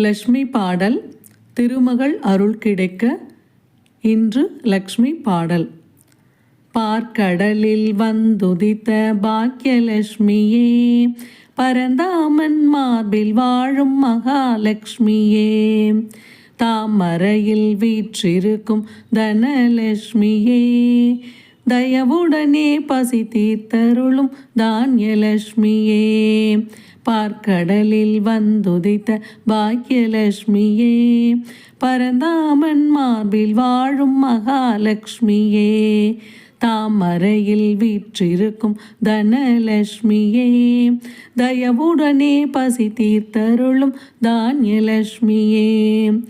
லக்ஷ்மி பாடல் திருமகள் அருள் கிடைக்க இன்று லக்ஷ்மி பாடல். பார்க்கடலில் வந்துதித்த பாக்கியலட்சுமியே பரந்தாமன் மார்பில் வாழும் மகாலட்சுமியே தாமரையில் வீற்றிருக்கும் தனலட்சுமியே தயவுடனே பசி தீர்த்தருளும் தானியலட்சுமியே. பார்க்கடலில் வந்துதித்த பாக்கியலட்சுமியே. பரந்தாமன் மார்பில் வாழும் மகாலட்சுமியே. தாமரையில் வீற்றிருக்கும் தனலட்சுமியே. தயவுடனே பசி தீர்த்தருளும் தானியலட்சுமியே.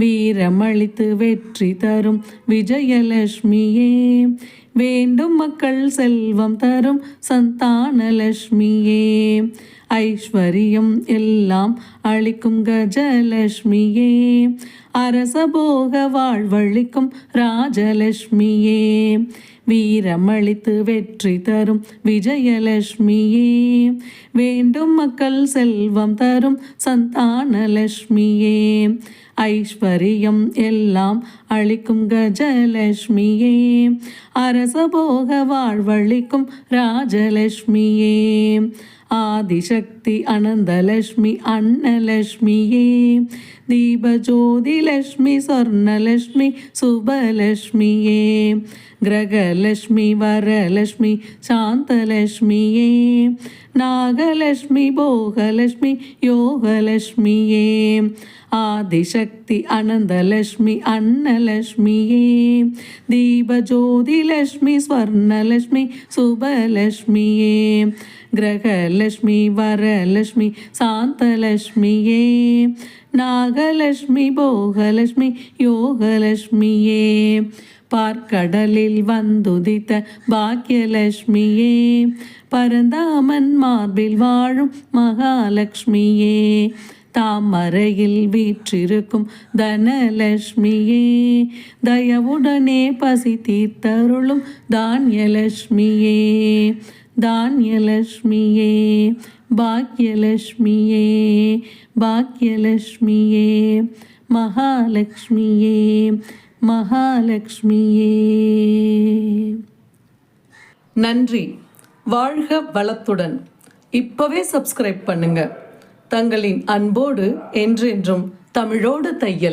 வீரமளித்து வெற்றி தரும் விஜயலட்சுமியே. வேண்டும் மக்கள் செல்வம் தரும் சந்தான லட்சுமியே. ஐஸ்வர்யம் எல்லாம் அளிக்கும் கஜலட்சுமியே. அரசபோக வாழ்வழிக்கும் ராஜலட்சுமியே. வீரமளித்து வெற்றி தரும் விஜயலட்சுமியே. வேண்டும் மக்கள் செல்வம் தரும் சந்தானலட்சுமியே ஐஸ்வர்யம் எல்லாம் அளிக்கும் கஜலட்சுமியே. அரச ரசபோக வாழ்வழிக்கும் ராஜலட்சுமியே. ആദിശക്തി അനന്തലക്ഷ്മി അണ്ണലക്ഷ്മിയേ ദീപജ്യോതി ലക്ഷ്മി സ്വർണലക്ഷ്മി സുബലക്ഷ്മിയേ. ഗ്രഹലക്ഷ്മി വരലക്ഷ്മി ശാന്തലക്ഷ്മിയേ. നാഗലക്ഷ്മി ഭോഗലക്ഷ്മി യോഗലക്ഷ്മിയേ. ആദിശക്തി അനന്തലക്ഷ്മി അണ്ണലക്ഷ്മിയേ ദീപജ്യോതി ലക്ഷ്മി സ്വർണലക്ഷ്മി സുബലക്ഷ്മിയേ. ഗ്രഹല கிரகலட்சுமி வரலட்சுமி சாந்தலட்சுமியே. நாகலட்சுமி போகலட்சுமி யோகலட்சுமியே. பார்க்கடலில் வந்துதித்த பாக்கியலட்சுமியே. பரந்தாமன் மார்பில் வாழும் மகாலட்சுமியே. தாமரையில் வீற்றிருக்கும் தனலட்சுமியே. தயவுடனே பசி தீர்த்தருளும் தானியலட்சுமியே. தானியலட்சுமியே பாக்யலட்சுமியே பாக்யலட்சுமியே மகாலட்சுமியே மகாலட்சுமியே நன்றி. வாழ்க வளத்துடன். இப்பவே சப்ஸ்கிரைப் பண்ணுங்க. தங்களின் அன்போடு என்றென்றும் தமிழோடு தையல்.